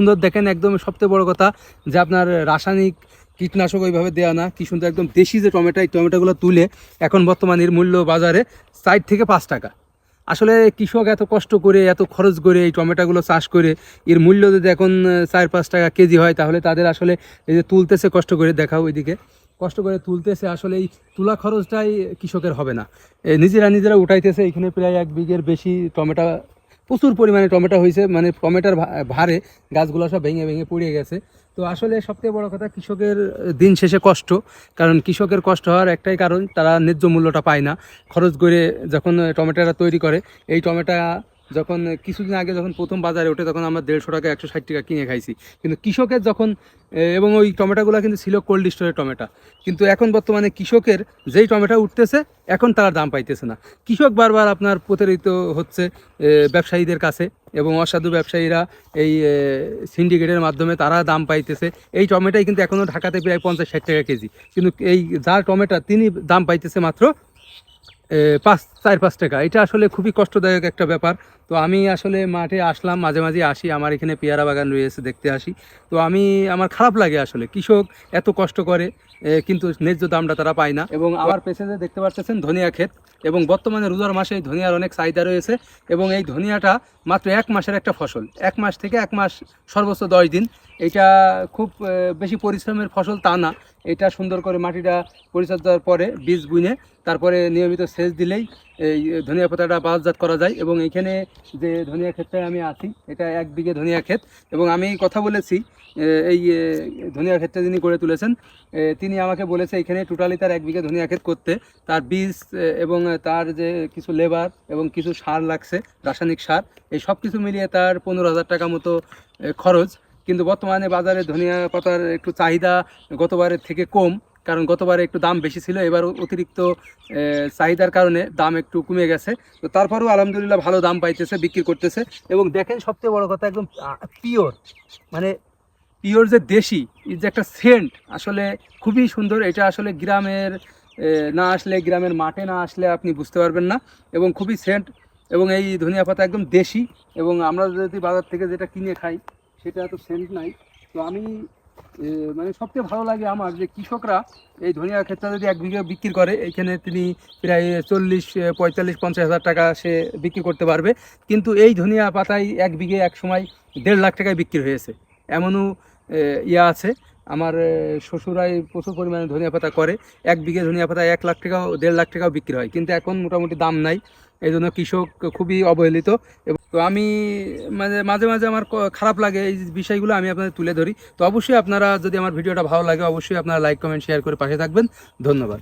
সুন্দর দেখেন একদম সবচেয়ে বড় কথা যে আপনার রাসায়নিক কীটনাশক ওইভাবে দেওয়া না, কি সুন্দর একদম দেশি যে টমেটো, এই টমেটোগুলো তুলে এখন বর্তমানে এর মূল্য বাজারে চার থেকে পাঁচ টাকা। আসলে কৃষক এত কষ্ট করে, এত খরচ করে এই টমেটোগুলো চাষ করে, এর মূল্য যদি এখন চার পাঁচ টাকা কেজি হয়, তাহলে তাদের আসলে এই যে তুলতেছে কষ্ট করে দেখাও ওইদিকে। কষ্ট করে তুলতেছে, আসলে এই তুলা খরচটাই কৃষকের হবে না। নিজেরা নিজেরা উঠাইতেছে, এখানে প্রায় এক বিঘের বেশি টমেটো প্রচুর পরিমাণে টমেটো হয়েছে মানে টমেটোর ভারে গাছগুলো সব ভেঙে ভেঙে পড়ে গেছে। তো আসলে সবথেকে বড় কথা কৃষকের দিন শেষে কষ্ট, কারণ কৃষকের কষ্ট হওয়ার একটাই কারণ, তারা ন্যায্য মূল্যটা পায় না। খরচ করে যখন টমেটোটা তৈরি করে, এই টমেটো যখন কিছুদিন আগে যখন প্রথম বাজারে ওঠে, তখন আমরা দেড়শো টাকা, একশো ষাট টাকা কিনে খাইছি। কিন্তু কৃষকের যখন এবং ওই টমেটোগুলো কিন্তু ছিল কোল্ড স্টোরের টমেটো। কিন্তু এখন বর্তমানে কৃষকের যেই টমেটো উঠতেছে, এখন তারা দাম পাইতেছে না। কৃষক বারবার আপনার প্রতারিত হচ্ছে ব্যবসায়ীদের কাছে, এবং অসাধু ব্যবসায়ীরা এই সিন্ডিকেটের মাধ্যমে তারা দাম পাইতেছে। এই টমেটোই কিন্তু এখনও ঢাকাতে প্রায় পঞ্চাশ ষাট টাকা কেজি। কিন্তু এই, যার টমেটো, তিনি দাম পাইতেছে মাত্র পাঁচ চার পাঁচ টাকা। এটা আসলে খুবই কষ্টদায়ক একটা ব্যাপার। তো আমি আসলে মাঠে আসলাম, মাঝে মাঝে আসি। আমার এখানে পেয়ারা বাগান রয়েছে, দেখতে আসি। তো আমি, আমার খারাপ লাগে আসলে। কৃষক এত কষ্ট করে কিন্তু ন্যায্য দামটা তারা পায় না। এবং আমার পেছনে দেখতে পাচ্ছেন ধনিয়া ক্ষেত। এবং বর্তমানে রোজার মাসে এই ধনিয়ার অনেক চাহিদা রয়েছে। এবং এই ধনিয়াটা মাত্র এক মাসের একটা ফসল। এক মাস থেকে এক মাস সর্বোচ্চ দশ দিন। এটা খুব বেশি পরিশ্রমের ফসল তা না। এটা সুন্দর করে মাটিটা পরিচর্যার পরে বীজ বুনে, তারপরে নিয়মিত সেচ দিলেই এই ধনিয়া পাতাটা বাজারজাত করা যায় এবং এখানে যে ধনিয়া ক্ষেতটায় আমি আছি, এটা এক বিঘে ধনিয়া ক্ষেত এবং আমি কথা বলেছি এই ধনিয়া ক্ষেতটা যিনি করে তুলেছেন তিনি আমাকে বলেছে এখানে টোটালি তার এক বিঘে ধনিয়া ক্ষেত করতে। তার বীজ এবং তার যে কিছু লেবার এবং কিছু সার লাগছে, রাসায়নিক সার, এই সব কিছু মিলিয়ে তার পনেরো হাজার টাকা মতো খরচ। কিন্তু বর্তমানে বাজারে ধনিয়া পাতার একটু চাহিদা গতবারের থেকে কম। কারণ গতবারে একটু দাম বেশি ছিল, এবার অতিরিক্ত চাহিদার কারণে দাম একটু কমে গেছে। তো তারপরেও আলহামদুলিল্লাহ ভালো দাম পাইতেছে, বিক্রি করতেছে। এবং দেখেন সবচেয়ে বড় কথা একদম পিওর মানে পিওর যে দেশি যে একটা সেন্ট আসলে খুবই সুন্দর। এটা আসলে গ্রামের না আসলে গ্রামের মাঠে না আসলে আপনি বুঝতে পারবেন না। এবং খুবই সেন্ট এবং এই ধনিয়া পাতা একদম দেশি। এবং আমরা যদি বাজার থেকে যেটা কিনে খাই, সেটা এত সেন্ট নাই। তো আমি মানে সবচেয়ে ভালো লাগে আমার যে কৃষকরা এই ধনিয়া ক্ষেতটা যদি এক বিঘে বিক্রি করে এইখানে তিনি প্রায় চল্লিশ পঁয়তাল্লিশ, পঞ্চাশ হাজার টাকা সে বিক্রি করতে পারবে। কিন্তু এই ধনিয়া পাতায় এক বিঘে এক সময় দেড় লাখ টাকায় বিক্রি হয়েছে। এমনও ইয়া আছে। আমার শ্বশুরাই প্রচুর পরিমাণে ধনিয়া পাতা করে। এক বিঘে ধনিয়া পাতা এক লাখ টাকাও, দেড় লাখ টাকাও বিক্রি হয়। কিন্তু এখন মোটামুটি দাম নাই। এই জন্য কৃষক খুবই অবহেলিত। তো আমি মানে মাঝে মাঝে আমার খারাপ লাগে এই বিষয়গুলো আমি আপনাদের তুলে ধরি। তো অবশ্যই আপনারা যদি আমার ভিডিওটা ভালো লাগে, অবশ্যই আপনারা লাইক কমেন্ট শেয়ার করে পাশে থাকবেন। ধন্যবাদ।